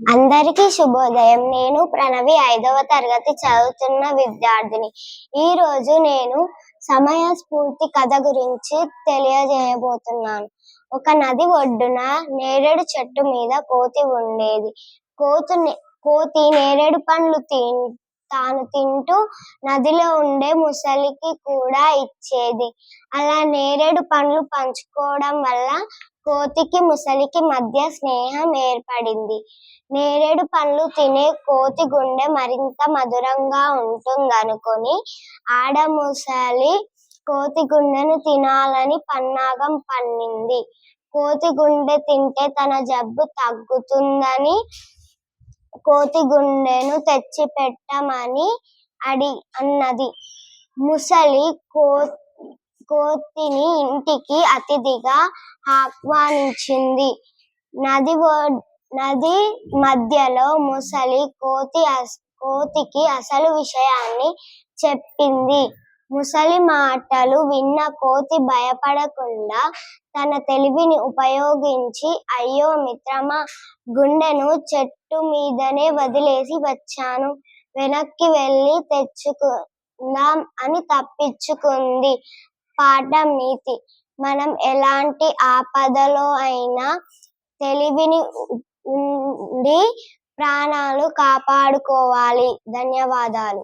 అందరికీ శుభోదయం. నేను ప్రణవి ఐదవ తరగతి చదువుతున్న విద్యార్థిని. ఈ రోజు నేను సమయ స్ఫూర్తి కథ గురించి తెలియజేయబోతున్నాను. ఒక నది ఒడ్డున నేరేడు చెట్టు మీద కోతి ఉండేది. కోతు కోతి నేరేడు పండ్లు తిన్ తాను తింటూ నదిలో ఉండే ముసలికి కూడా ఇచ్చేది. అలా నేరేడు పండ్లు పంచుకోవడం వల్ల కోతికి ముసలికి మధ్య స్నేహం ఏర్పడింది. నేరేడు పండ్లు తినే కోతి గుండె మరింత మధురంగా ఉంటుందనుకొని ఆడ ముసలి కోతి గుండెను తినాలని పన్నాగం పన్నింది. కోతి గుండె తింటే తన జబ్బు తగ్గుతుందని కోతి గుండెను తెచ్చిపెట్టమని అడి అన్నది. ముసలి కో కోతిని ఇంటికి అతిథిగా ఆహ్వానించింది. నది నది మధ్యలో ముసలి కోతి కోతికి అసలు విషయాన్ని చెప్పింది. ముసలి మాటలు విన్న కోతి భయపడకుండా తన తెలివిని ఉపయోగించి అయ్యో మిత్రమా గుండెను చెట్టు మీదనే వదిలేసి వచ్చాను. వెనక్కి వెళ్ళి తెచ్చుకుందాం అని తప్పించుకుంది పాఠం నీతి. మనం ఎలాంటి ఆపదలో అయినా తెలివిని ఉండి ప్రాణాలు కాపాడుకోవాలి. ధన్యవాదాలు.